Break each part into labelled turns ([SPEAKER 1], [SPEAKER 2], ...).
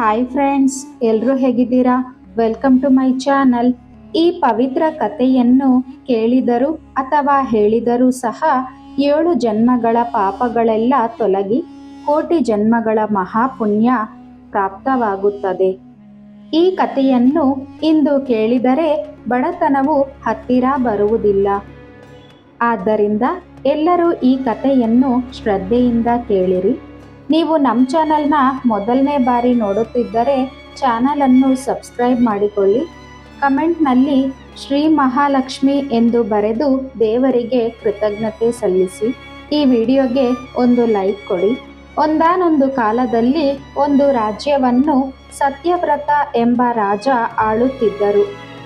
[SPEAKER 1] Hi friends ಎಲ್ಲರೂ ಹೇಗಿದ್ದೀರಾ? Welcome to my channel ಈ ಪವಿತ್ರ ಕಥೆಯನ್ನು ಕೇಳಿದರೂ ಅಥವಾ ಹೇಳಿದರೂ ಸಹ ಏಳು ಜನ್ಮಗಳ ಪಾಪಗಳೆಲ್ಲ ತೊಲಗಿ ಕೋಟಿ ಜನ್ಮಗಳ ಮಹಾಪುಣ್ಯ ಪ್ರಾಪ್ತವಾಗುತ್ತದೆ. ಈ ಕಥೆಯನ್ನು ಇಂದು ಕೇಳಿದರೆ ಬಡತನವು ಹತ್ತಿರ ಬರುವುದಿಲ್ಲ. ಆದ್ದರಿಂದ ಎಲ್ಲರೂ ಈ ಕಥೆಯನ್ನು ಶ್ರದ್ಧೆಯಿಂದ ಕೇಳಿರಿ. ನೀವು ನಮ್ಮ ಚಾನಲ್ನ ಮೊದಲನೇ ಬಾರಿ ನೋಡುತ್ತಿದ್ದರೆ ಚಾನಲನ್ನು ಸಬ್ಸ್ಕ್ರೈಬ್ ಮಾಡಿಕೊಳ್ಳಿ. ಕಮೆಂಟ್ನಲ್ಲಿ ಶ್ರೀ ಮಹಾಲಕ್ಷ್ಮಿ ಎಂದು ಬರೆದು ದೇವರಿಗೆ ಕೃತಜ್ಞತೆ ಸಲ್ಲಿಸಿ. ಈ ವಿಡಿಯೋಗೆ ಒಂದು ಲೈಕ್ ಕೊಡಿ. ಒಂದಾನೊಂದು ಕಾಲದಲ್ಲಿ ಒಂದು ರಾಜ್ಯವನ್ನು ಸತ್ಯವ್ರತ ಎಂಬ ರಾಜ ಆಳುತ್ತಿದ್ದರು.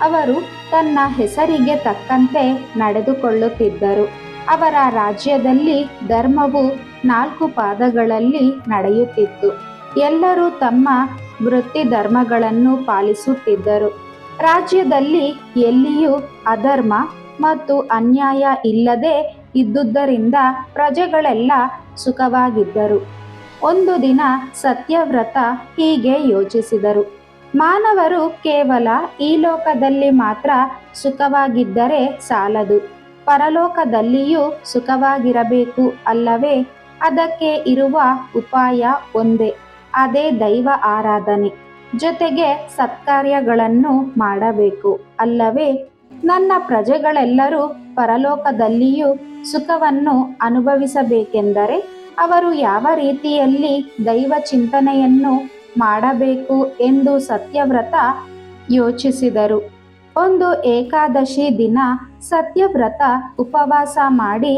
[SPEAKER 1] ಅವರು ತನ್ನ ಹೆಸರಿಗೆ ತಕ್ಕಂತೆ ನಡೆದುಕೊಳ್ಳುತ್ತಿದ್ದರು. ಅವರ ರಾಜ್ಯದಲ್ಲಿ ಧರ್ಮವು ನಾಲ್ಕು ಪಾದಗಳಲ್ಲಿ ನಡೆಯುತ್ತಿತ್ತು. ಎಲ್ಲರೂ ತಮ್ಮ ವೃತ್ತಿ ಧರ್ಮಗಳನ್ನು ಪಾಲಿಸುತ್ತಿದ್ದರು. ರಾಜ್ಯದಲ್ಲಿ ಎಲ್ಲಿಯೂ ಅಧರ್ಮ ಮತ್ತು ಅನ್ಯಾಯ ಇಲ್ಲದೆ ಇದ್ದುದರಿಂದ ಪ್ರಜೆಗಳೆಲ್ಲ ಸುಖವಾಗಿದ್ದರು. ಒಂದು ದಿನ ಸತ್ಯವ್ರತ ಹೀಗೆ ಯೋಚಿಸಿದರು. ಮಾನವರು ಕೇವಲ ಈ ಲೋಕದಲ್ಲಿ ಮಾತ್ರ ಸುಖವಾಗಿದ್ದರೆ ಸಾಲದು. ಪರಲೋಕದಲ್ಲಿಯೂ ಸುಖವಾಗಿರಬೇಕು ಅಲ್ಲವೇ? ಅದಕ್ಕೆ ಇರುವ ಉಪಾಯ ಒಂದೇ, ಅದೇ ದೈವ ಆರಾಧನೆ. ಜೊತೆಗೆ ಸತ್ಕಾರ್ಯಗಳನ್ನು ಮಾಡಬೇಕು. ಅಲ್ಲವೇ, ನನ್ನ ಪ್ರಜೆಗಳೆಲ್ಲರೂ ಪರಲೋಕದಲ್ಲಿಯೂ ಸುಖವನ್ನು ಅನುಭವಿಸಬೇಕೆಂದರೆ ಅವರು ಯಾವ ರೀತಿಯಲ್ಲಿ ದೈವ ಚಿಂತನೆಯನ್ನು ಮಾಡಬೇಕು ಎಂದು ಸತ್ಯವ್ರತ ಯೋಚಿಸಿದರು. ಒಂದು ಏಕಾದಶಿ ದಿನ ಸತ್ಯವ್ರತ ಉಪವಾಸ ಮಾಡಿ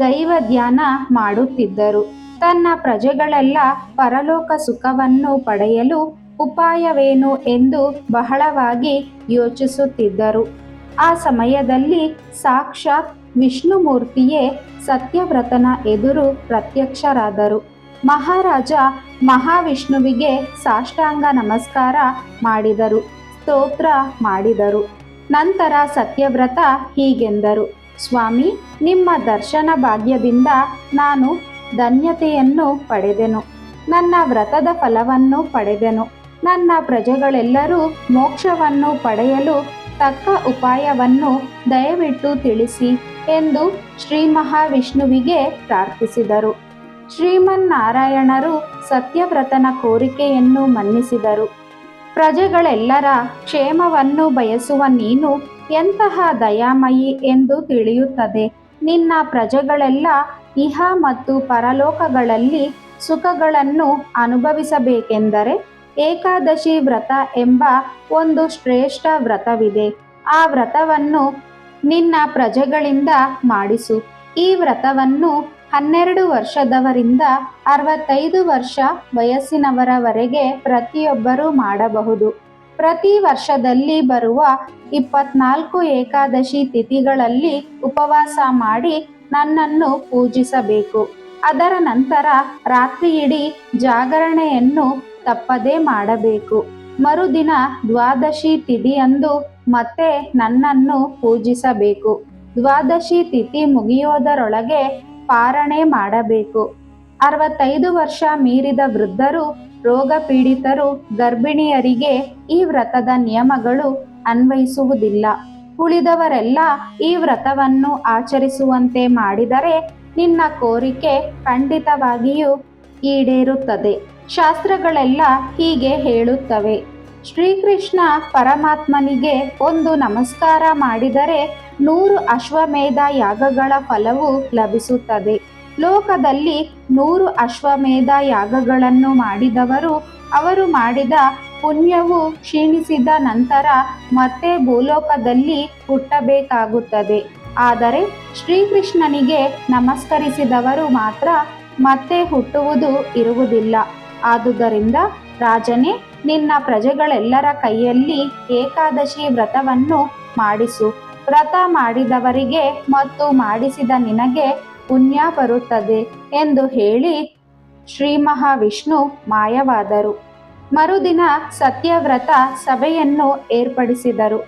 [SPEAKER 1] ದೈವ ಧ್ಯಾನ ಮಾಡುತ್ತಿದ್ದರು. ತನ್ನ ಪ್ರಜೆಗಳೆಲ್ಲ ಪರಲೋಕ ಸುಖವನ್ನು ಪಡೆಯಲು ಉಪಾಯವೇನು ಎಂದು ಬಹಳವಾಗಿ ಯೋಚಿಸುತ್ತಿದ್ದರು. ಆ ಸಮಯದಲ್ಲಿ ಸಾಕ್ಷಾತ್ ವಿಷ್ಣುಮೂರ್ತಿಯೇ ಸತ್ಯವ್ರತನ ಎದುರು ಪ್ರತ್ಯಕ್ಷರಾದರು. ಮಹಾರಾಜ ಮಹಾವಿಷ್ಣುವಿಗೆ ಸಾಷ್ಟಾಂಗ ನಮಸ್ಕಾರ ಮಾಡಿದರು, ಸ್ತೋತ್ರ ಮಾಡಿದರು. ನಂತರ ಸತ್ಯವ್ರತ ಹೀಗೆಂದರು. ಸ್ವಾಮಿ, ನಿಮ್ಮ ದರ್ಶನ ಭಾಗ್ಯದಿಂದ ನಾನು ಧನ್ಯತೆಯನ್ನು ಪಡೆದೆನು. ನನ್ನ ವ್ರತದ ಫಲವನ್ನು ಪಡೆದೆನು. ನನ್ನ ಪ್ರಜೆಗಳೆಲ್ಲರೂ ಮೋಕ್ಷವನ್ನು ಪಡೆಯಲು ತಕ್ಕ ಉಪಾಯವನ್ನು ದಯವಿಟ್ಟು ತಿಳಿಸಿ ಎಂದು ಶ್ರೀ ಮಹಾವಿಷ್ಣುವಿಗೆ ಪ್ರಾರ್ಥಿಸಿದರು. ಶ್ರೀಮನ್ನಾರಾಯಣರು ಸತ್ಯವ್ರತನ ಕೋರಿಕೆಯನ್ನು ಮನ್ನಿಸಿದರು. ಪ್ರಜೆಗಳೆಲ್ಲರ ಕ್ಷೇಮವನ್ನು ಬಯಸುವ ನೀನು ಎಂತಹ ದಯಾಮಯಿ ಎಂದು ತಿಳಿಯುತ್ತದೆ. ನಿನ್ನ ಪ್ರಜೆಗಳೆಲ್ಲ ಇಹ ಮತ್ತು ಪರಲೋಕಗಳಲ್ಲಿ ಸುಖಗಳನ್ನು ಅನುಭವಿಸಬೇಕೆಂದರೆ ಏಕಾದಶಿ ವ್ರತ ಎಂಬ ಒಂದು ಶ್ರೇಷ್ಠ ವ್ರತವಿದೆ. ಆ ವ್ರತವನ್ನು ನಿನ್ನ ಪ್ರಜೆಗಳಿಂದ ಮಾಡಿಸು. ಈ ವ್ರತವನ್ನು ಹನ್ನೆರಡು ವರ್ಷದವರಿಂದ ಅರವತ್ತೈದು ವರ್ಷ ವಯಸ್ಸಿನವರವರೆಗೆ ಪ್ರತಿಯೊಬ್ಬರೂ ಮಾಡಬಹುದು. ಪ್ರತಿ ವರ್ಷದಲ್ಲಿ ಬರುವ ಇಪ್ಪತ್ನಾಲ್ಕು ಏಕಾದಶಿ ತಿಥಿಗಳಲ್ಲಿ ಉಪವಾಸ ಮಾಡಿ ನನ್ನನ್ನು ಪೂಜಿಸಬೇಕು. ಅದರ ನಂತರ ರಾತ್ರಿಯಿಡೀ ಜಾಗರಣೆಯನ್ನು ತಪ್ಪದೇ ಮಾಡಬೇಕು. ಮರುದಿನ ದ್ವಾದಶಿ ತಿಥಿಯಂದು ಮತ್ತೆ ನನ್ನನ್ನು ಪೂಜಿಸಬೇಕು. ದ್ವಾದಶಿ ತಿಥಿ ಮುಗಿಯೋದರೊಳಗೆ ಪಾರಣೆ ಮಾಡಬೇಕು. ಅರವತ್ತೈದು ವರ್ಷ ಮೀರಿದ ವೃದ್ಧರು ರೋಗ ಪೀಡಿತರು ಗರ್ಭಿಣಿಯರಿಗೆ ಈ ವ್ರತದ ನಿಯಮಗಳು ಅನ್ವಯಿಸುವುದಿಲ್ಲ. ಉಳಿದವರೆಲ್ಲ ಈ ವ್ರತವನ್ನು ಆಚರಿಸುವಂತೆ ಮಾಡಿದರೆ ನಿನ್ನ ಕೋರಿಕೆ ಖಂಡಿತವಾಗಿಯೂ ಈಡೇರುತ್ತದೆ. ಶಾಸ್ತ್ರಗಳೆಲ್ಲ ಹೀಗೆ ಹೇಳುತ್ತವೆ. ಶ್ರೀಕೃಷ್ಣ ಪರಮಾತ್ಮನಿಗೆ ಒಂದು ನಮಸ್ಕಾರ ಮಾಡಿದರೆ ನೂರು ಅಶ್ವಮೇಧ ಯಾಗಗಳ ಫಲವು ಲಭಿಸುತ್ತದೆ. ಲೋಕದಲ್ಲಿ ನೂರು ಅಶ್ವಮೇಧ ಯಾಗಗಳನ್ನು ಮಾಡಿದವರು, ಅವರು ಮಾಡಿದ ಪುಣ್ಯವು ಕ್ಷೀಣಿಸಿದ ನಂತರ ಮತ್ತೆ ಭೂಲೋಕದಲ್ಲಿ ಹುಟ್ಟಬೇಕಾಗುತ್ತದೆ. ಆದರೆ ಶ್ರೀಕೃಷ್ಣನಿಗೆ ನಮಸ್ಕರಿಸಿದವರು ಮಾತ್ರ ಮತ್ತೆ ಹುಟ್ಟುವುದು ಇರುವುದಿಲ್ಲ. ಆದುದರಿಂದ ರಾಜನೇ, ನಿನ್ನ ಪ್ರಜೆಗಳೆಲ್ಲರ ಕೈಯಲ್ಲಿ ಏಕಾದಶಿ ವ್ರತವನ್ನು ಮಾಡಿಸು. ವ್ರತ ಮಾಡಿದವರಿಗೆ ಮತ್ತು ಮಾಡಿಸಿದ ನಿನಗೆ ಪುಣ್ಯ ಬರುತ್ತದೆ ಎಂದು ಹೇಳಿ ಶ್ರೀ ಮಹಾವಿಷ್ಣು ಮಾಯವಾದರು. ಮರುದಿನ ಸತ್ಯವ್ರತ ಸಭೆಯನ್ನು ಏರ್ಪಡಿಸಿದರು.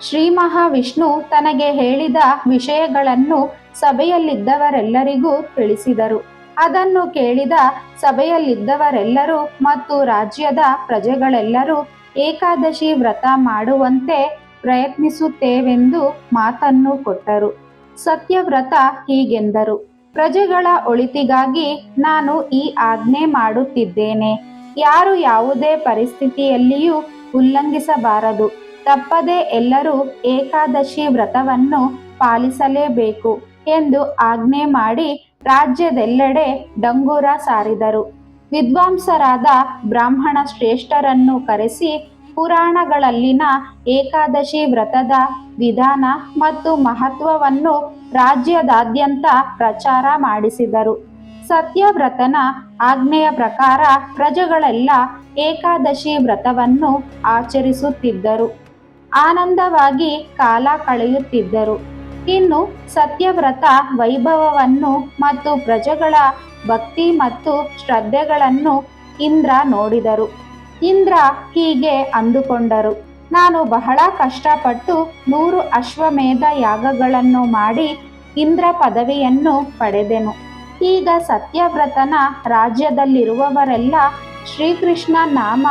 [SPEAKER 1] ಶ್ರೀ ಮಹಾವಿಷ್ಣು ತನಗೆ ಹೇಳಿದ ವಿಷಯಗಳನ್ನು ಸಭೆಯಲ್ಲಿದ್ದವರೆಲ್ಲರಿಗೂ ತಿಳಿಸಿದರು. ಅದನ್ನು ಕೇಳಿದ ಸಭೆಯಲ್ಲಿದ್ದವರೆಲ್ಲರೂ ಮತ್ತು ರಾಜ್ಯದ ಪ್ರಜೆಗಳೆಲ್ಲರೂ ಏಕಾದಶಿ ವ್ರತ ಮಾಡುವಂತೆ ಪ್ರಯತ್ನಿಸುತ್ತೇವೆಂದು ಮಾತನ್ನು ಕೊಟ್ಟರು. ಸತ್ಯವ್ರತ ಹೀಗೆಂದರು. ಪ್ರಜೆಗಳ ಒಳಿತಿಗಾಗಿ ನಾನು ಈ ಆಜ್ಞೆ ಮಾಡುತ್ತಿದ್ದೇನೆ. ಯಾರು ಯಾವುದೇ ಪರಿಸ್ಥಿತಿಯಲ್ಲಿಯೂ ಉಲ್ಲಂಘಿಸಬಾರದು. ತಪ್ಪದೆ ಎಲ್ಲರೂ ಏಕಾದಶಿ ವ್ರತವನ್ನು ಪಾಲಿಸಲೇಬೇಕು ಎಂದು ಆಜ್ಞೆ ಮಾಡಿ ರಾಜ್ಯದೆಲ್ಲೆಡೆ ಡಂಗೂರ ಸಾರಿದರು. ವಿದ್ವಾಂಸರಾದ ಬ್ರಾಹ್ಮಣ ಶ್ರೇಷ್ಠರನ್ನು ಕರೆಸಿ ಪುರಾಣಗಳಲ್ಲಿನ ಏಕಾದಶಿ ವ್ರತದ ವಿಧಾನ ಮತ್ತು ಮಹತ್ವವನ್ನು ರಾಜ್ಯದಾದ್ಯಂತ ಪ್ರಚಾರ ಮಾಡಿಸಿದರು. ಸತ್ಯವ್ರತನ ಆಜ್ಞೆಯ ಪ್ರಕಾರ ಪ್ರಜೆಗಳೆಲ್ಲ ಏಕಾದಶಿ ವ್ರತವನ್ನು ಆಚರಿಸುತ್ತಿದ್ದರು. ಆನಂದವಾಗಿ ಕಾಲ ಕಳೆಯುತ್ತಿದ್ದರು. ಇನ್ನು ಸತ್ಯವ್ರತ ವೈಭವವನ್ನು ಮತ್ತು ಪ್ರಜೆಗಳ ಭಕ್ತಿ ಮತ್ತು ಶ್ರದ್ಧೆಗಳನ್ನು ಇಂದ್ರ ನೋಡಿದರು. ಇಂದ್ರ ಹೀಗೆ ಅಂದುಕೊಂಡರು. ನಾನು ಬಹಳ ಕಷ್ಟಪಟ್ಟು ನೂರು ಅಶ್ವಮೇಧ ಯಾಗಗಳನ್ನು ಮಾಡಿ ಇಂದ್ರ ಪದವಿಯನ್ನು ಪಡೆದೆನು. ಈಗ ಸತ್ಯವ್ರತನ ರಾಜ್ಯದಲ್ಲಿರುವವರೆಲ್ಲ ಶ್ರೀಕೃಷ್ಣ ನಾಮ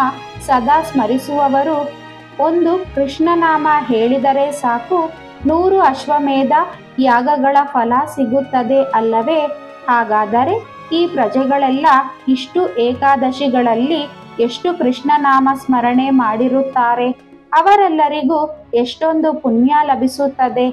[SPEAKER 1] ಸದಾ ಸ್ಮರಿಸುವವರು. ಒಂದು ಕೃಷ್ಣನಾಮ ಹೇಳಿದರೆ ಸಾಕು, ನೂರು ಅಶ್ವಮೇಧ ಯಾಗಗಳ ಫಲ ಸಿಗುತ್ತದೆ ಅಲ್ಲವೇ? ಹಾಗಾದರೆ ಈ ಪ್ರಜೆಗಳೆಲ್ಲ ಇಷ್ಟು ಏಕಾದಶಿಗಳಲ್ಲಿ ಎಷ್ಟು ಕೃಷ್ಣನಾಮ ಸ್ಮರಣೆ ಮಾಡಿರುತ್ತಾರೆ, ಅವರೆಲ್ಲರಿಗೂ ಎಷ್ಟೊಂದು ಪುಣ್ಯ ಲಭಿಸುತ್ತದೆ.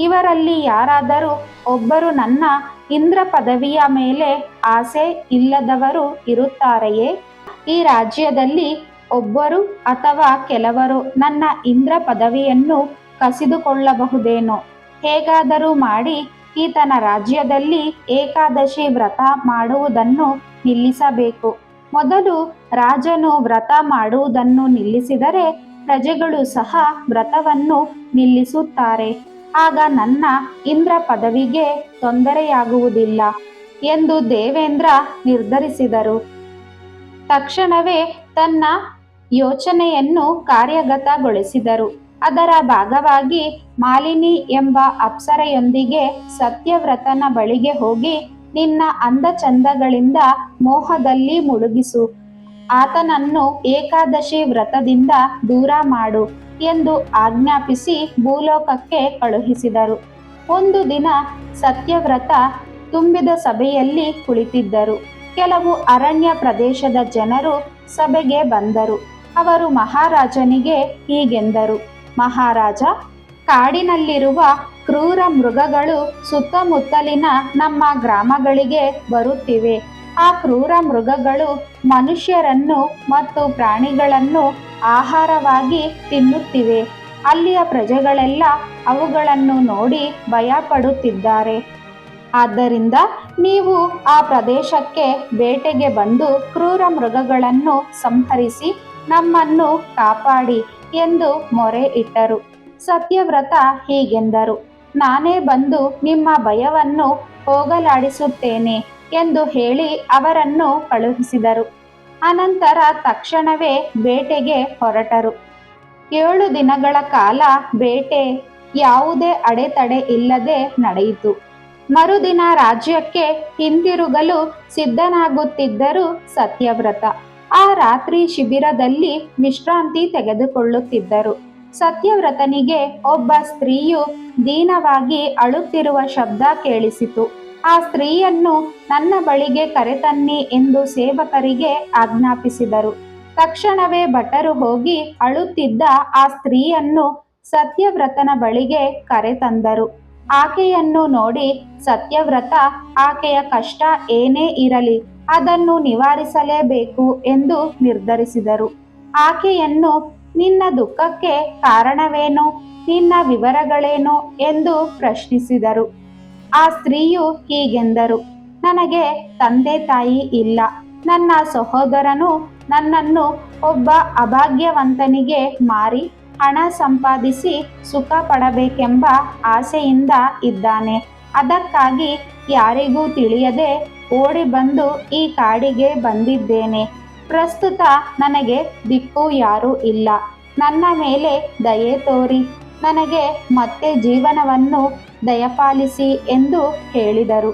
[SPEAKER 1] ಇವರಲ್ಲಿ ಯಾರಾದರೂ ಒಬ್ಬರು ನನ್ನ ಇಂದ್ರ ಪದವಿಯ ಮೇಲೆ ಆಸೆ ಇಲ್ಲದವರು ಇರುತ್ತಾರೆಯೇ? ಈ ರಾಜ್ಯದಲ್ಲಿ ಒಬ್ಬರು ಅಥವಾ ಕೆಲವರು ನನ್ನ ಇಂದ್ರ ಪದವಿಯನ್ನು ಕಸಿದುಕೊಳ್ಳಬಹುದೇನೋ? ಹೇಗಾದರೂ ಮಾಡಿ ಈತನ ರಾಜ್ಯದಲ್ಲಿ ಏಕಾದಶಿ ವ್ರತ ಮಾಡುವುದನ್ನು ನಿಲ್ಲಿಸಬೇಕು. ಮೊದಲು ರಾಜನು ವ್ರತ ಮಾಡುವುದನ್ನು ನಿಲ್ಲಿಸಿದರೆ ಪ್ರಜೆಗಳು ಸಹ ವ್ರತವನ್ನು ನಿಲ್ಲಿಸುತ್ತಾರೆ. ಆಗ ನನ್ನ ಇಂದ್ರ ಪದವಿಗೆ ತೊಂದರೆಯಾಗುವುದಿಲ್ಲ ಎಂದು ದೇವೇಂದ್ರ ನಿರ್ಧರಿಸಿದರು. ತಕ್ಷಣವೇ ತನ್ನ ಯೋಚನೆಯನ್ನು ಕಾರ್ಯಗತಗೊಳಿಸಿದರು. ಅದರ ಭಾಗವಾಗಿ ಮಾಲಿನಿ ಎಂಬ ಅಪ್ಸರೆಯೊಂದಿಗೆ ಸತ್ಯವ್ರತನ ಬಳಿಗೆ ಹೋಗಿ ನಿನ್ನ ಅಂದ ಚಂದಗಳಿಂದ ಮೋಹದಲ್ಲಿ ಮುಳುಗಿಸು. ಆತನನ್ನು ಏಕಾದಶಿ ವ್ರತದಿಂದ ದೂರ ಮಾಡು ಎಂದು ಆಜ್ಞಾಪಿಸಿ ಭೂಲೋಕಕ್ಕೆ ಕಳುಹಿಸಿದರು. ಒಂದು ದಿನ ಸತ್ಯವ್ರತ ತುಂಬಿದ ಸಭೆಯಲ್ಲಿ ಕುಳಿತಿದ್ದರು. ಕೆಲವು ಅರಣ್ಯ ಪ್ರದೇಶದ ಜನರು ಸಭೆಗೆ ಬಂದರು. ಅವರು ಮಹಾರಾಜನಿಗೆ ಹೀಗೆಂದರು, ಮಹಾರಾಜ, ಕಾಡಿನಲ್ಲಿರುವ ಕ್ರೂರ ಮೃಗಗಳು ಸುತ್ತಮುತ್ತಲಿನ ನಮ್ಮ ಗ್ರಾಮಗಳಿಗೆ ಬರುತ್ತಿವೆ. ಆ ಕ್ರೂರ ಮೃಗಗಳು ಮನುಷ್ಯರನ್ನು ಮತ್ತು ಪ್ರಾಣಿಗಳನ್ನು ಆಹಾರವಾಗಿ ತಿನ್ನುತ್ತಿವೆ. ಅಲ್ಲಿಯ ಪ್ರಜೆಗಳೆಲ್ಲ ಅವುಗಳನ್ನು ನೋಡಿ ಭಯಪಡುತ್ತಿದ್ದಾರೆ. ಆದ್ದರಿಂದ ನೀವು ಆ ಪ್ರದೇಶಕ್ಕೆ ಬೇಟೆಗೆ ಬಂದು ಕ್ರೂರ ಮೃಗಗಳನ್ನು ಸಂಹರಿಸಿ ನಮ್ಮನ್ನು ಕಾಪಾಡಿ ಎಂದು ಮೊರೆ ಇಟ್ಟರು. ಸತ್ಯವ್ರತ ಹೀಗೆಂದರು. ನಾನೇ ಬಂದು ನಿಮ್ಮ ಭಯವನ್ನು ಹೋಗಲಾಡಿಸುತ್ತೇನೆ ಎಂದು ಹೇಳಿ ಅವರನ್ನು ಕಳುಹಿಸಿದರು. ಅನಂತರ ತಕ್ಷಣವೇ ಬೇಟೆಗೆ ಹೊರಟರು. ಏಳು ದಿನಗಳ ಕಾಲ ಬೇಟೆ ಯಾವುದೇ ಅಡೆತಡೆ ಇಲ್ಲದೆ ನಡೆಯಿತು. ಮರುದಿನ ರಾಜ್ಯಕ್ಕೆ ಹಿಂದಿರುಗಲು ಸಿದ್ಧನಾಗುತ್ತಿದ್ದರು ಸತ್ಯವ್ರತ. ಆ ರಾತ್ರಿ ಶಿಬಿರದಲ್ಲಿ ವಿಶ್ರಾಂತಿ ತೆಗೆದುಕೊಳ್ಳುತ್ತಿದ್ದರು. ಸತ್ಯವ್ರತನಿಗೆ ಒಬ್ಬ ಸ್ತ್ರೀಯು ದೀನವಾಗಿ ಅಳುತ್ತಿರುವ ಶಬ್ದ ಕೇಳಿಸಿತು. ಆ ಸ್ತ್ರೀಯನ್ನು ನನ್ನ ಬಳಿಗೆ ಕರೆತನ್ನಿ ಎಂದು ಸೇವಕರಿಗೆ ಆಜ್ಞಾಪಿಸಿದರು. ತಕ್ಷಣವೇ ಭಟರು ಹೋಗಿ ಅಳುತ್ತಿದ್ದ ಆ ಸ್ತ್ರೀಯನ್ನು ಸತ್ಯವ್ರತನ ಬಳಿಗೆ ಕರೆತಂದರು. ಆಕೆಯನ್ನು ನೋಡಿ ಸತ್ಯವ್ರತ, ಆಕೆಯ ಕಷ್ಟ ಏನೇ ಇರಲಿ, ಅದನ್ನು ನಿವಾರಿಸಲೇಬೇಕು ಎಂದು ನಿರ್ಧರಿಸಿದರು. ಆಕೆಯನ್ನು, ನಿನ್ನ ದುಃಖಕ್ಕೆ ಕಾರಣವೇನು? ನಿನ್ನ ವಿವರಗಳೇನು ಎಂದು ಪ್ರಶ್ನಿಸಿದರು. ಆ ಸ್ತ್ರೀಯು ಹೀಗೆಂದರು, ನನಗೆ ತಂದೆ ತಾಯಿ ಇಲ್ಲ. ನನ್ನ ಸಹೋದರನು ನನ್ನನ್ನು ಒಬ್ಬ ಅಭಾಗ್ಯವಂತನಿಗೆ ಮಾರಿ ಹಣ ಸಂಪಾದಿಸಿ ಸುಖ ಪಡಬೇಕೆಂಬ ಆಸೆಯಿಂದ ಇದ್ದಾನೆ. ಅದಕ್ಕಾಗಿ ಯಾರಿಗೂ ತಿಳಿಯದೆ ಓಡಿ ಬಂದು ಈ ಕಾಡಿಗೆ ಬಂದಿದ್ದೇನೆ. ಪ್ರಸ್ತುತ ನನಗೆ ದಿಕ್ಕು ಯಾರೂ ಇಲ್ಲ. ನನ್ನ ಮೇಲೆ ದಯೆ ತೋರಿ. ನನಗೆ ಮತ್ತೆ ಜೀವನವನ್ನು ದಯಪಾಲಿಸಿ ಎಂದು ಹೇಳಿದರು.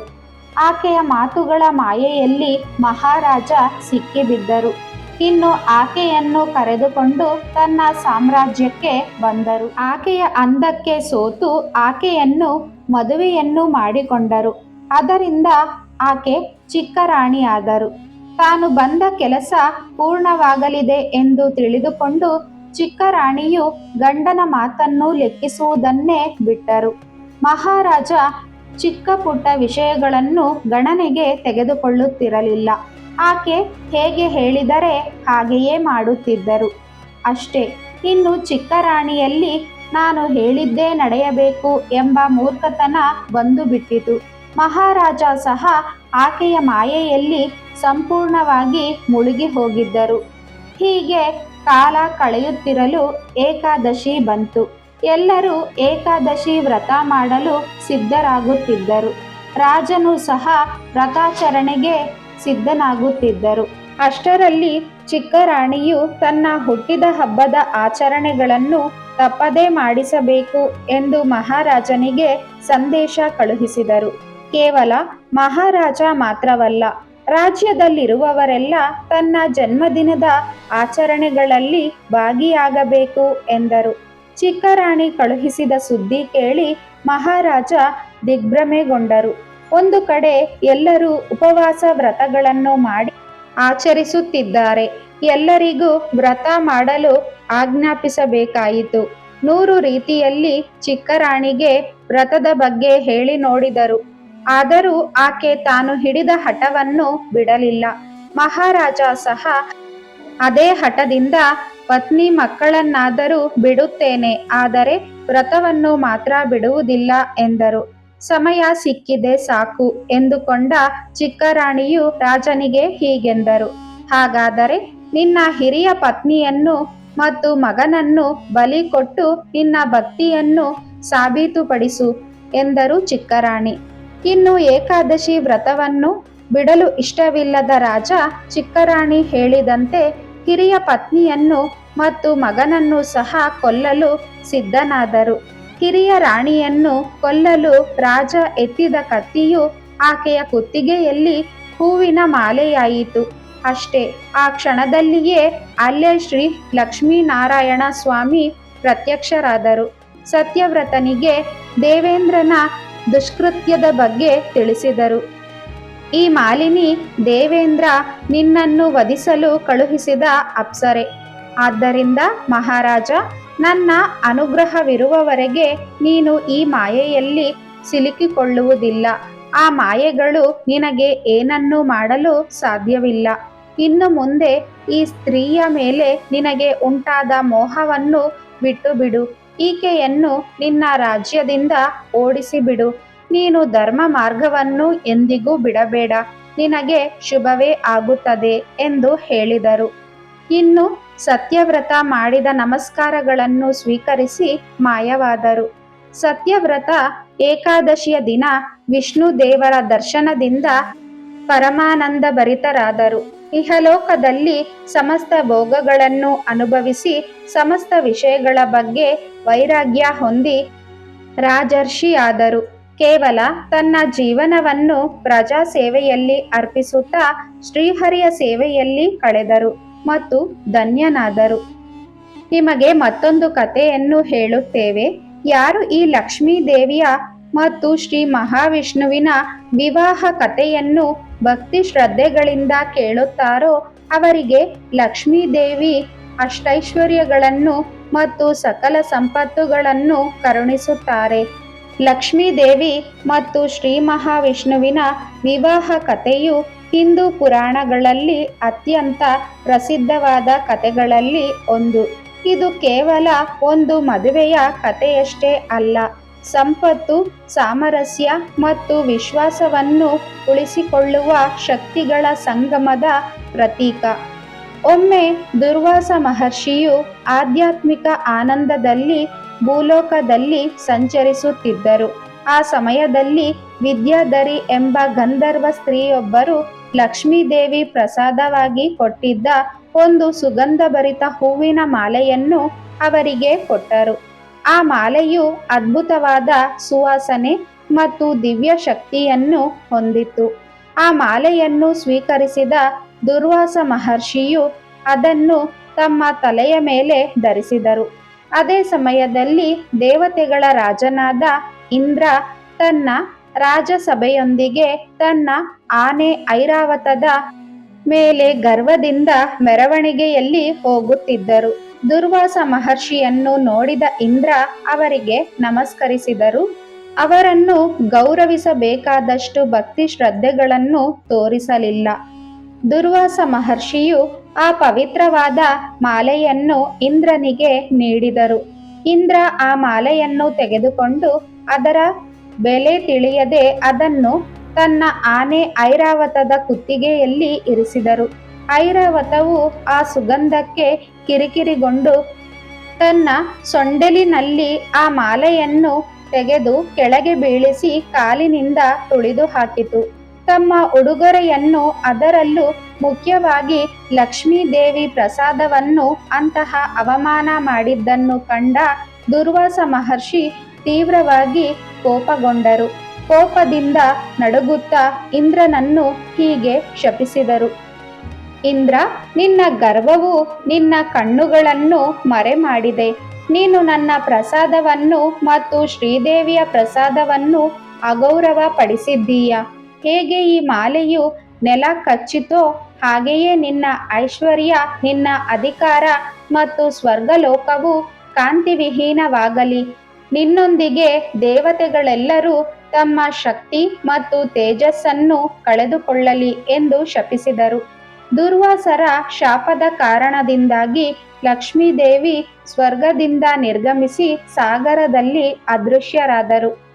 [SPEAKER 1] ಆಕೆಯ ಮಾತುಗಳ ಮಾಯೆಯಲ್ಲಿ ಮಹಾರಾಜ ಸಿಕ್ಕಿಬಿದ್ದರು. ಇನ್ನು ಆಕೆಯನ್ನು ಕರೆದುಕೊಂಡು ತನ್ನ ಸಾಮ್ರಾಜ್ಯಕ್ಕೆ ಬಂದರು. ಆಕೆಯ ಅಂದಕ್ಕೆ ಸೋತು ಆಕೆಯನ್ನು ಮದುವೆಯನ್ನು ಮಾಡಿಕೊಂಡರು. ಅದರಿಂದ ಆಕೆ ಚಿಕ್ಕ ರಾಣಿಯಾದರು ತಾನು ಬಂದ ಕೆಲಸ ಪೂರ್ಣವಾಗಲಿದೆ ಎಂದು ತಿಳಿದುಕೊಂಡು ಚಿಕ್ಕ ರಾಣಿಯು ಗಂಡನ ಮಾತನ್ನು ಲೆಕ್ಕಿಸುವುದನ್ನೇ ಬಿಟ್ಟರು. ಮಹಾರಾಜ ಚಿಕ್ಕ ಪುಟ್ಟ ವಿಷಯಗಳನ್ನು ಗಣನೆಗೆ ತೆಗೆದುಕೊಳ್ಳುತ್ತಿರಲಿಲ್ಲ. ಆಕೆ ಹೇಗೆ ಹೇಳಿದರೆ ಹಾಗೆಯೇ ಮಾಡುತ್ತಿದ್ದರು. ಅಷ್ಟೇ, ಇನ್ನು ಚಿಕ್ಕ ರಾಣಿಯಲ್ಲಿ ನಾನು ಹೇಳಿದ್ದೇ ನಡೆಯಬೇಕು ಎಂಬ ಮೂರ್ಖತನ ಬಂದು ಬಿಟ್ಟಿತು ಮಹಾರಾಜ ಸಹ ಆಕೆಯ ಮಾಯೆಯಲ್ಲಿ ಸಂಪೂರ್ಣವಾಗಿ ಮುಳುಗಿ ಹೋಗಿದ್ದರು. ಹೀಗೆ ಕಾಲ ಕಳೆಯುತ್ತಿರಲು ಏಕಾದಶಿ ಬಂತು. ಎಲ್ಲರೂ ಏಕಾದಶಿ ವ್ರತ ಮಾಡಲು ಸಿದ್ಧರಾಗುತ್ತಿದ್ದರು. ರಾಜನು ಸಹ ವ್ರತಾಚರಣೆಗೆ ಸಿದ್ಧನಾಗುತ್ತಿದ್ದರು. ಅಷ್ಟರಲ್ಲಿ ಚಿಕ್ಕ ರಾಣಿಯು ತನ್ನ ಹುಟ್ಟಿದ ಹಬ್ಬದ ಆಚರಣೆಗಳನ್ನು ತಪ್ಪದೇ ಮಾಡಿಸಬೇಕು ಎಂದು ಮಹಾರಾಜನಿಗೆ ಸಂದೇಶ ಕಳುಹಿಸಿದರು. ಕೇವಲ ಮಹಾರಾಜ ಮಾತ್ರವಲ್ಲ ರಾಜ್ಯದಲ್ಲಿರುವವರೆಲ್ಲ ತನ್ನ ಜನ್ಮದಿನದ ಆಚರಣೆಗಳಲ್ಲಿ ಭಾಗಿಯಾಗಬೇಕು ಎಂದರು. ಚಿಕ್ಕರಾಣಿ ಕಳುಹಿಸಿದ ಸುದ್ದಿ ಕೇಳಿ ಮಹಾರಾಜ ದಿಗ್ಭ್ರಮೆಗೊಂಡರು. ಒಂದು ಕಡೆ ಎಲ್ಲರೂ ಉಪವಾಸ ವ್ರತಗಳನ್ನು ಮಾಡಿ ಆಚರಿಸುತ್ತಿದ್ದಾರೆ. ಎಲ್ಲರಿಗೂ ವ್ರತ ಮಾಡಲು ಆಜ್ಞಾಪಿಸಬೇಕಾಯಿತು. ನೂರು ರೀತಿಯಲ್ಲಿ ಚಿಕ್ಕರಾಣಿಗೆ ವ್ರತದ ಬಗ್ಗೆ ಹೇಳಿ ನೋಡಿದರು. ಆದರೂ ಆಕೆ ತಾನು ಹಿಡಿದ ಹಠವನ್ನು ಬಿಡಲಿಲ್ಲ. ಮಹಾರಾಜ ಸಹ ಅದೇ ಹಠದಿಂದ ಪತ್ನಿ ಮಕ್ಕಳನ್ನಾದರೂ ಬಿಡುತ್ತೇನೆ, ಆದರೆ ವ್ರತವನ್ನು ಮಾತ್ರ ಬಿಡುವುದಿಲ್ಲ ಎಂದರು. ಸಮಯ ಸಿಕ್ಕಿದೆ ಸಾಕು ಎಂದುಕೊಂಡ ಚಿಕ್ಕರಾಣಿಯು ರಾಜನಿಗೆ ಹೀಗೆಂದರು. ಹಾಗಾದರೆ ನಿನ್ನ ಹಿರಿಯ ಪತ್ನಿಯನ್ನು ಮತ್ತು ಮಗನನ್ನು ಬಲಿ ಕೊಟ್ಟು ನಿನ್ನ ಭಕ್ತಿಯನ್ನು ಸಾಬೀತುಪಡಿಸು ಎಂದರು ಚಿಕ್ಕರಾಣಿ. ಇನ್ನು ಏಕಾದಶಿ ವ್ರತವನ್ನು ಬಿಡಲು ಇಷ್ಟವಿಲ್ಲದ ರಾಜ ಚಿಕ್ಕರಾಣಿ ಹೇಳಿದಂತೆ ಕಿರಿಯ ಪತ್ನಿಯನ್ನು ಮತ್ತು ಮಗನನ್ನು ಸಹ ಕೊಲ್ಲಲು ಸಿದ್ಧನಾದರು. ಕಿರಿಯ ರಾಣಿಯನ್ನು ಕೊಲ್ಲಲು ರಾಜ ಎತ್ತಿದ ಕತ್ತಿಯು ಆಕೆಯ ಕುತ್ತಿಗೆಯಲ್ಲಿ ಹೂವಿನ ಮಾಲೆಯಾಯಿತು. ಅಷ್ಟೇ, ಆ ಕ್ಷಣದಲ್ಲಿಯೇ ಅಲ್ಲೇ ಶ್ರೀ ಲಕ್ಷ್ಮೀನಾರಾಯಣ ಸ್ವಾಮಿ ಪ್ರತ್ಯಕ್ಷರಾದರು. ಸತ್ಯವ್ರತನಿಗೆ ದೇವೇಂದ್ರನ ದುಷ್ಕೃತ್ಯದ ಬಗ್ಗೆ ತಿಳಿಸಿದರು. ಈ ಮಾಲಿನಿ, ದೇವೇಂದ್ರ, ನಿನ್ನನ್ನು ವಧಿಸಲು ಕಳುಹಿಸಿದ ಅಪ್ಸರೆ. ಆದ್ದರಿಂದ ಮಹಾರಾಜ, ನನ್ನ ಅನುಗ್ರಹವಿರುವವರೆಗೆ ನೀನು ಈ ಮಾಯೆಯಲ್ಲಿ ಸಿಲುಕಿಕೊಳ್ಳುವುದಿಲ್ಲ. ಆ ಮಾಯೆಗಳು ನಿನಗೆ ಏನನ್ನೂ ಮಾಡಲು ಸಾಧ್ಯವಿಲ್ಲ. ಇನ್ನು ಮುಂದೆ ಈ ಸ್ತ್ರೀಯ ಮೇಲೆ ನಿನಗೆ ಉಂಟಾದ ಮೋಹವನ್ನು ಬಿಟ್ಟು ಬಿಡು ಈಕೆಯನ್ನು ನಿನ್ನ ರಾಜ್ಯದಿಂದ ಓಡಿಸಿಬಿಡು. ನೀನು ಧರ್ಮ ಮಾರ್ಗವನ್ನು ಎಂದಿಗೂ ಬಿಡಬೇಡ. ನಿನಗೆ ಶುಭವೇ ಆಗುತ್ತದೆ ಎಂದು ಹೇಳಿದರು. ಇನ್ನು ಸತ್ಯವ್ರತ ಮಾಡಿದ ನಮಸ್ಕಾರಗಳನ್ನು ಸ್ವೀಕರಿಸಿ ಮಾಯವಾದರು. ಸತ್ಯವ್ರತ ಏಕಾದಶಿಯ ದಿನ ವಿಷ್ಣು ದೇವರ ದರ್ಶನದಿಂದ ಪರಮಾನಂದ ಭರಿತರಾದರು. ಇಹಲೋಕದಲ್ಲಿ ಸಮಸ್ತ ಭೋಗಗಳನ್ನು ಅನುಭವಿಸಿ ಸಮಸ್ತ ವಿಷಯಗಳ ಬಗ್ಗೆ ವೈರಾಗ್ಯ ಹೊಂದಿ ರಾಜರ್ಷಿಯಾದರು. ಕೇವಲ ತನ್ನ ಜೀವನವನ್ನು ಪ್ರಜಾ ಸೇವೆಯಲ್ಲಿ ಅರ್ಪಿಸುತ್ತಾ ಶ್ರೀಹರಿಯ ಸೇವೆಯಲ್ಲಿ ಕಳೆದರು ಮತ್ತು ಧನ್ಯನಾದರು. ನಿಮಗೆ ಮತ್ತೊಂದು ಕಥೆಯನ್ನು ಹೇಳುತ್ತೇವೆ. ಯಾರು ಈ ಲಕ್ಷ್ಮೀ ದೇವಿಯ ಮತ್ತು ಶ್ರೀ ಮಹಾವಿಷ್ಣುವಿನ ವಿವಾಹ ಕಥೆಯನ್ನು ಭಕ್ತಿ ಶ್ರದ್ಧೆಗಳಿಂದ ಕೇಳುತ್ತಾರೋ ಅವರಿಗೆ ಲಕ್ಷ್ಮೀ ದೇವಿ ಅಷ್ಟೈಶ್ವರ್ಯಗಳನ್ನು ಮತ್ತು ಸಕಲ ಸಂಪತ್ತುಗಳನ್ನು ಕರುಣಿಸುತ್ತಾರೆ. ಲಕ್ಷ್ಮೀ ದೇವಿ ಮತ್ತು ಶ್ರೀ ಮಹಾವಿಷ್ಣುವಿನ ವಿವಾಹ ಕಥೆಯು ಹಿಂದೂ ಪುರಾಣಗಳಲ್ಲಿ ಅತ್ಯಂತ ಪ್ರಸಿದ್ಧವಾದ ಕಥೆಗಳಲ್ಲಿ ಒಂದು. ಇದು ಕೇವಲ ಒಂದು ಮದುವೆಯ ಕಥೆಯಷ್ಟೇ ಅಲ್ಲ. ಸಂಪತ್ತು, ಸಾಮರಸ್ಯ ಮತ್ತು ವಿಶ್ವಾಸವನ್ನು ಉಳಿಸಿಕೊಳ್ಳುವ ಶಕ್ತಿಗಳ ಸಂಗಮದ ಪ್ರತೀಕ. ಒಮ್ಮೆ ದುರ್ವಾಸ ಮಹರ್ಷಿಯು ಆಧ್ಯಾತ್ಮಿಕ ಆನಂದದಲ್ಲಿ ಭೂಲೋಕದಲ್ಲಿ ಸಂಚರಿಸುತ್ತಿದ್ದರು. ಆ ಸಮಯದಲ್ಲಿ ವಿದ್ಯಾಧರಿ ಎಂಬ ಗಂಧರ್ವ ಸ್ತ್ರೀಯೊಬ್ಬರು ಲಕ್ಷ್ಮೀದೇವಿ ಪ್ರಸಾದವಾಗಿ ಕೊಟ್ಟಿದ್ದ ಒಂದು ಸುಗಂಧಭರಿತ ಹೂವಿನ ಮಾಲೆಯನ್ನು ಅವರಿಗೆ ಕೊಟ್ಟರು. ಆ ಮಾಲೆಯು ಅದ್ಭುತವಾದ ಸುವಾಸನೆ ಮತ್ತು ದಿವ್ಯ ಶಕ್ತಿಯನ್ನು ಹೊಂದಿತ್ತು. ಆ ಮಾಲೆಯನ್ನು ಸ್ವೀಕರಿಸಿದ ದುರ್ವಾಸ ಮಹರ್ಷಿಯು ಅದನ್ನು ತಮ್ಮ ತಲೆಯ ಮೇಲೆ ಧರಿಸಿದರು. ಅದೇ ಸಮಯದಲ್ಲಿ ದೇವತೆಗಳ ರಾಜನಾದ ಇಂದ್ರ ತನ್ನ ರಾಜಸಭೆಯೊಂದಿಗೆ ತನ್ನ ಆನೆ ಐರಾವತದ ಮೇಲೆ ಗರ್ವದಿಂದ ಮೆರವಣಿಗೆಯಲ್ಲಿ ಹೋಗುತ್ತಿದ್ದರು. ದುರ್ವಾಸ ಮಹರ್ಷಿಯನ್ನು ನೋಡಿದ ಇಂದ್ರ ಅವರಿಗೆ ನಮಸ್ಕರಿಸಿದರು. ಅವರನ್ನು ಗೌರವಿಸಬೇಕಾದಷ್ಟು ಭಕ್ತಿ ಶ್ರದ್ಧೆಗಳನ್ನು ತೋರಿಸಲಿಲ್ಲ. ದುರ್ವಾಸ ಮಹರ್ಷಿಯು ಆ ಪವಿತ್ರವಾದ ಮಾಲೆಯನ್ನು ಇಂದ್ರನಿಗೆ ನೀಡಿದರು. ಇಂದ್ರ ಆ ಮಾಲೆಯನ್ನು ತೆಗೆದುಕೊಂಡು ಅದರ ಬೆಲೆ ತಿಳಿಯದೆ ಅದನ್ನು ತನ್ನ ಆನೆ ಐರಾವತದ ಕುತ್ತಿಗೆಯಲ್ಲಿ ಇರಿಸಿದರು. ಐರಾವತವು ಆ ಸುಗಂಧಕ್ಕೆ ಕಿರಿಕಿರಿಗೊಂಡು ತನ್ನ ಸೊಂಡೆಲಿನಲ್ಲಿ ಆ ಮಾಲೆಯನ್ನು ತೆಗೆದು ಕೆಳಗೆ ಬೀಳಿಸಿ ಕಾಲಿನಿಂದ ತುಳಿದು ಹಾಕಿತು. ತಮ್ಮ ಉಡುಗೊರೆಯನ್ನು ಅದರಲ್ಲೂ ಮುಖ್ಯವಾಗಿ ಲಕ್ಷ್ಮೀದೇವಿ ಪ್ರಸಾದವನ್ನು ಅಂತಹ ಅವಮಾನ ಮಾಡಿದ್ದನ್ನು ಕಂಡ ದುರ್ವಾಸ ಮಹರ್ಷಿ ತೀವ್ರವಾಗಿ ಕೋಪಗೊಂಡರು. ಕೋಪದಿಂದ ನಡುಗುತ್ತಾ ಇಂದ್ರನನ್ನು ಹೀಗೆ ಶಪಿಸಿದರು. ಇಂದ್ರ, ನಿನ್ನ ಗರ್ವವು ನಿನ್ನ ಕಣ್ಣುಗಳನ್ನು ಮರೆ ಮಾಡಿದೆ ನೀನು ನನ್ನ ಪ್ರಸಾದವನ್ನು ಮತ್ತು ಶ್ರೀದೇವಿಯ ಪ್ರಸಾದವನ್ನು ಅಗೌರವ ಪಡಿಸಿದ್ದೀಯ ಹೇಗೆ ಈ ಮಾಲೆಯು ನೆಲ ಕಚ್ಚಿತೋ ಹಾಗೆಯೇ ನಿನ್ನ ಐಶ್ವರ್ಯ, ನಿನ್ನ ಅಧಿಕಾರ ಮತ್ತು ಸ್ವರ್ಗಲೋಕವು ಕಾಂತಿವಿಹೀನವಾಗಲಿ. ನಿನ್ನೊಂದಿಗೆ ದೇವತೆಗಳೆಲ್ಲರೂ ತಮ್ಮ ಶಕ್ತಿ ಮತ್ತು ತೇಜಸ್ಸನ್ನು ಕಳೆದುಕೊಳ್ಳಲಿ ಎಂದು ಶಪಿಸಿದರು. ದುರ್ವಾಸರ ಶಾಪದ ಕಾರಣದಿಂದಾಗಿ ಲಕ್ಷ್ಮೀದೇವಿ ಸ್ವರ್ಗದಿಂದ ನಿರ್ಗಮಿಸಿ ಸಾಗರದಲ್ಲಿ ಅದೃಶ್ಯರಾದರು.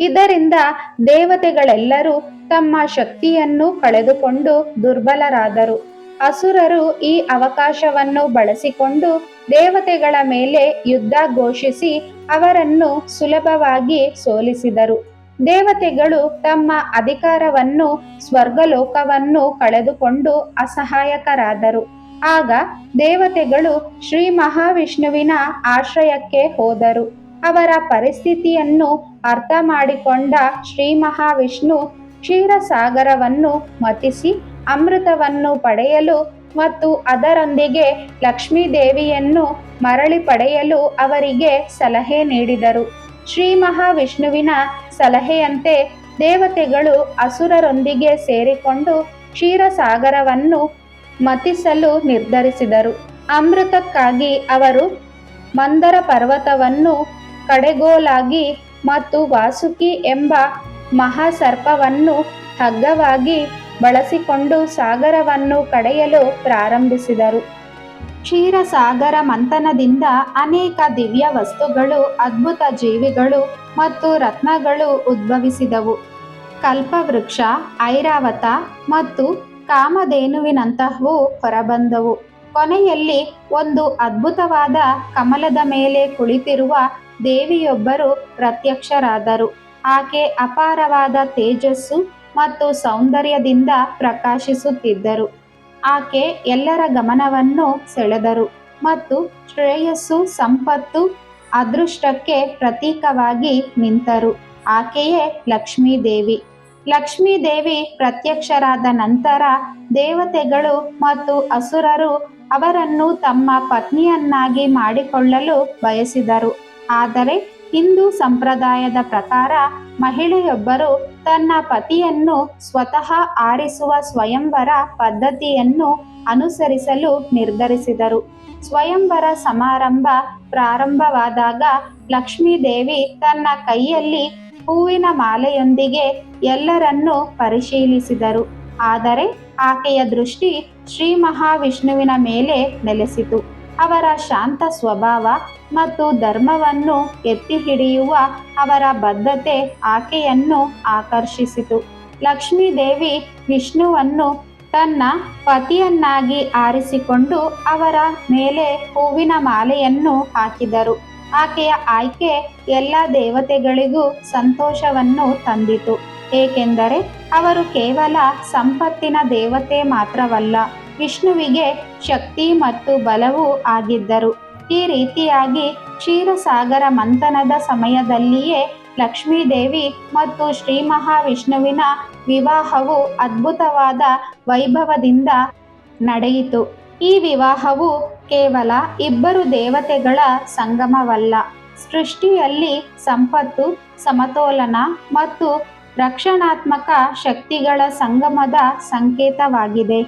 [SPEAKER 1] ಇದರಿಂದ ದೇವತೆಗಳೆಲ್ಲರೂ ತಮ್ಮ ಶಕ್ತಿಯನ್ನು ಕಳೆದುಕೊಂಡು ದುರ್ಬಲರಾದರು. ಅಸುರರು ಈ ಅವಕಾಶವನ್ನು ಬಳಸಿಕೊಂಡು ದೇವತೆಗಳ ಮೇಲೆ ಯುದ್ಧ ಘೋಷಿಸಿ ಅವರನ್ನು ಸುಲಭವಾಗಿ ಸೋಲಿಸಿದರು. ದೇವತೆಗಳು ತಮ್ಮ ಅಧಿಕಾರವನ್ನು, ಸ್ವರ್ಗಲೋಕವನ್ನು ಕಳೆದುಕೊಂಡು ಅಸಹಾಯಕರಾದರು. ಆಗ ದೇವತೆಗಳು ಶ್ರೀ ಮಹಾವಿಷ್ಣುವಿನ ಆಶ್ರಯಕ್ಕೆ ಹೋದರು. ಅವರ ಪರಿಸ್ಥಿತಿಯನ್ನು ಅರ್ಥ ಮಾಡಿಕೊಂಡ ಶ್ರೀ ಮಹಾವಿಷ್ಣು ಕ್ಷೀರಸಾಗರವನ್ನು ಮತಿಸಿ ಅಮೃತವನ್ನು ಪಡೆಯಲು ಮತ್ತು ಅದರೊಂದಿಗೆ ಲಕ್ಷ್ಮೀದೇವಿಯನ್ನು ಮರಳಿ ಪಡೆಯಲು ಅವರಿಗೆ ಸಲಹೆ ನೀಡಿದರು. ಶ್ರೀ ಮಹಾವಿಷ್ಣುವಿನ ಸಲಹೆಯಂತೆ ದೇವತೆಗಳು ಅಸುರರೊಂದಿಗೆ ಸೇರಿಕೊಂಡು ಕ್ಷೀರಸಾಗರವನ್ನು ಮತಿಸಲು ನಿರ್ಧರಿಸಿದರು. ಅಮೃತಕ್ಕಾಗಿ ಅವರು ಮಂದರ ಪರ್ವತವನ್ನು ಕಡೆಗೋಲಾಗಿ ಮತ್ತು ವಾಸುಕಿ ಎಂಬ ಮಹಾಸರ್ಪವನ್ನು ಹಗ್ಗವಾಗಿ ಬಳಸಿಕೊಂಡು ಸಾಗರವನ್ನು ಕಡೆಯಲು ಪ್ರಾರಂಭಿಸಿದರು. ಕ್ಷೀರಸಾಗರ ಮಂಥನದಿಂದ ಅನೇಕ ದಿವ್ಯ ವಸ್ತುಗಳು, ಅದ್ಭುತ ಜೀವಿಗಳು ಮತ್ತು ರತ್ನಗಳು ಉದ್ಭವಿಸಿದವು. ಕಲ್ಪವೃಕ್ಷ, ಐರಾವತ ಮತ್ತು ಕಾಮಧೇನುವಿನಂತಹವು ಹೊರಬಂದವು. ಕೊನೆಯಲ್ಲಿ ಒಂದು ಅದ್ಭುತವಾದ ಕಮಲದ ಮೇಲೆ ಕುಳಿತಿರುವ ದೇವಿಯೊಬ್ಬರು ಪ್ರತ್ಯಕ್ಷರಾದರು. ಆಕೆ ಅಪಾರವಾದ ತೇಜಸ್ಸು ಮತ್ತು ಸೌಂದರ್ಯದಿಂದ ಪ್ರಕಾಶಿಸುತ್ತಿದ್ದರು. ಆಕೆ ಎಲ್ಲರ ಗಮನವನ್ನು ಸೆಳೆದರು ಮತ್ತು ಶ್ರೇಯಸ್ಸು, ಸಂಪತ್ತು, ಅದೃಷ್ಟಕ್ಕೆ ಪ್ರತೀಕವಾಗಿ ನಿಂತರು. ಆಕೆಯೇ ಲಕ್ಷ್ಮೀದೇವಿ. ಲಕ್ಷ್ಮೀದೇವಿ ಪ್ರತ್ಯಕ್ಷರಾದ ನಂತರ ದೇವತೆಗಳು ಮತ್ತು ಅಸುರರು ಅವರನ್ನು ತಮ್ಮ ಪತ್ನಿಯನ್ನಾಗಿ ಮಾಡಿಕೊಳ್ಳಲು ಬಯಸಿದರು. ಆದರೆ ಹಿಂದೂ ಸಂಪ್ರದಾಯದ ಪ್ರಕಾರ ಮಹಿಳೆಯೊಬ್ಬರು ತನ್ನ ಪತಿಯನ್ನು ಸ್ವತಃ ಆರಿಸುವ ಸ್ವಯಂವರ ಪದ್ಧತಿಯನ್ನು ಅನುಸರಿಸಲು ನಿರ್ಧರಿಸಿದರು. ಸ್ವಯಂವರ ಸಮಾರಂಭ ಪ್ರಾರಂಭವಾದಾಗ ಲಕ್ಷ್ಮೀದೇವಿ ತನ್ನ ಕೈಯಲ್ಲಿ ಹೂವಿನ ಮಾಲೆಯೊಂದಿಗೆ ಎಲ್ಲರನ್ನೂ ಪರಿಶೀಲಿಸಿದರು. ಆದರೆ ಆಕೆಯ ದೃಷ್ಟಿ ಶ್ರೀ ಮಹಾವಿಷ್ಣುವಿನ ಮೇಲೆ ನೆಲೆಸಿತು. ಅವರ ಶಾಂತ ಸ್ವಭಾವ ಮತ್ತು ಧರ್ಮವನ್ನು ಎತ್ತಿ ಹಿಡಿಯುವ ಅವರ ಬದ್ಧತೆ ಆಕೆಯನ್ನು ಆಕರ್ಷಿಸಿತು. ಲಕ್ಷ್ಮೀದೇವಿ ವಿಷ್ಣುವನ್ನು ತನ್ನ ಪತಿಯನ್ನಾಗಿ ಆರಿಸಿಕೊಂಡು ಅವರ ಮೇಲೆ ಹೂವಿನ ಮಾಲೆಯನ್ನು ಹಾಕಿದರು. ಆಕೆಯ ಆಯ್ಕೆ ಎಲ್ಲ ದೇವತೆಗಳಿಗೂ ಸಂತೋಷವನ್ನು ತಂದಿತು. ಏಕೆಂದರೆ ಅವರು ಕೇವಲ ಸಂಪತ್ತಿನ ದೇವತೆ ಮಾತ್ರವಲ್ಲ. ವಿಷ್ಣುವಿಗೆ ಶಕ್ತಿ ಮತ್ತು ಬಲವೂ ಆಗಿದ್ದರು. ಈ ರೀತಿಯಾಗಿ ಕ್ಷೀರಸಾಗರ ಮಂಥನದ ಸಮಯದಲ್ಲಿಯೇ ಲಕ್ಷ್ಮೀದೇವಿ ಮತ್ತು ಶ್ರೀ ಮಹಾವಿಷ್ಣುವಿನ ವಿವಾಹವು ಅದ್ಭುತವಾದ ವೈಭವದಿಂದ ನಡೆಯಿತು. ಈ ವಿವಾಹವು ಕೇವಲ ಇಬ್ಬರು ದೇವತೆಗಳ ಸಂಗಮವಲ್ಲ. ಸೃಷ್ಟಿಯಲ್ಲಿ ಸಂಪತ್ತು, ಸಮತೋಲನ ಮತ್ತು ರಕ್ಷಣಾತ್ಮಕ ಶಕ್ತಿಗಳ ಸಂಗಮದ ಸಂಕೇತವಾಗಿದೆ.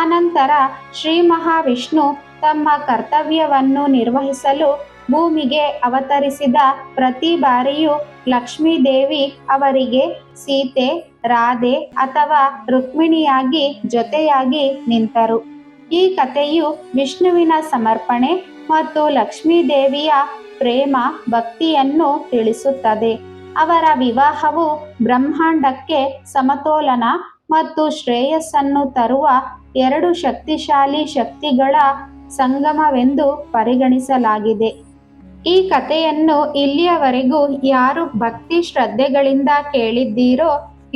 [SPEAKER 1] ಆನಂತರ ಶ್ರೀ ಮಹಾವಿಷ್ಣು ತಮ್ಮ ಕರ್ತವ್ಯವನ್ನು ನಿರ್ವಹಿಸಲು ಭೂಮಿಗೆ ಅವತರಿಸಿದ ಪ್ರತಿ ಬಾರಿಯೂ ಲಕ್ಷ್ಮೀದೇವಿ ಅವರಿಗೆ ಸೀತೆ, ರಾಧೆ ಅಥವಾ ರುಕ್ಮಿಣಿಯಾಗಿ ಜೊತೆಯಾಗಿ ನಿಂತರು. ಈ ಕಥೆಯು ವಿಷ್ಣುವಿನ ಸಮರ್ಪಣೆ ಮತ್ತು ಲಕ್ಷ್ಮೀದೇವಿಯ ಪ್ರೇಮ ಭಕ್ತಿಯನ್ನು ತಿಳಿಸುತ್ತದೆ. ಅವರ ವಿವಾಹವು ಬ್ರಹ್ಮಾಂಡಕ್ಕೆ ಸಮತೋಲನ ಮತ್ತು ಶ್ರೇಯಸ್ಸನ್ನು ತರುವ ಎರಡು ಶಕ್ತಿಶಾಲಿ ಶಕ್ತಿಗಳ ಸಂಗಮವೆಂದು ಪರಿಗಣಿಸಲಾಗಿದೆ. ಈ ಕಥೆಯನ್ನು ಇಲ್ಲಿಯವರೆಗೂ ಯಾರು ಭಕ್ತಿ ಶ್ರದ್ಧೆಗಳಿಂದ ಕೇಳಿದ್ದೀರೋ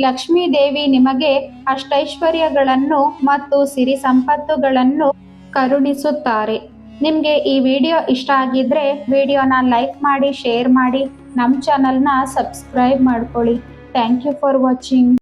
[SPEAKER 1] ಲಕ್ಷ್ಮೀದೇವಿ ನಿಮಗೆ ಅಷ್ಟೈಶ್ವರ್ಯಗಳನ್ನು ಮತ್ತು ಸಿರಿ ಸಂಪತ್ತುಗಳನ್ನು ಕರುಣಿಸುತ್ತಾರೆ. ನಿಮಗೆ ಈ ವಿಡಿಯೋ ಇಷ್ಟ ಆಗಿದ್ರೆ ವಿಡಿಯೋನ ಲೈಕ್ ಮಾಡಿ, ಶೇರ್ ಮಾಡಿ, ನಮ್ಮ ಚಾನಲ್ನ ಸಬ್ಸ್ಕ್ರೈಬ್ ಮಾಡ್ಕೊಳ್ಳಿ. Thank you for watching.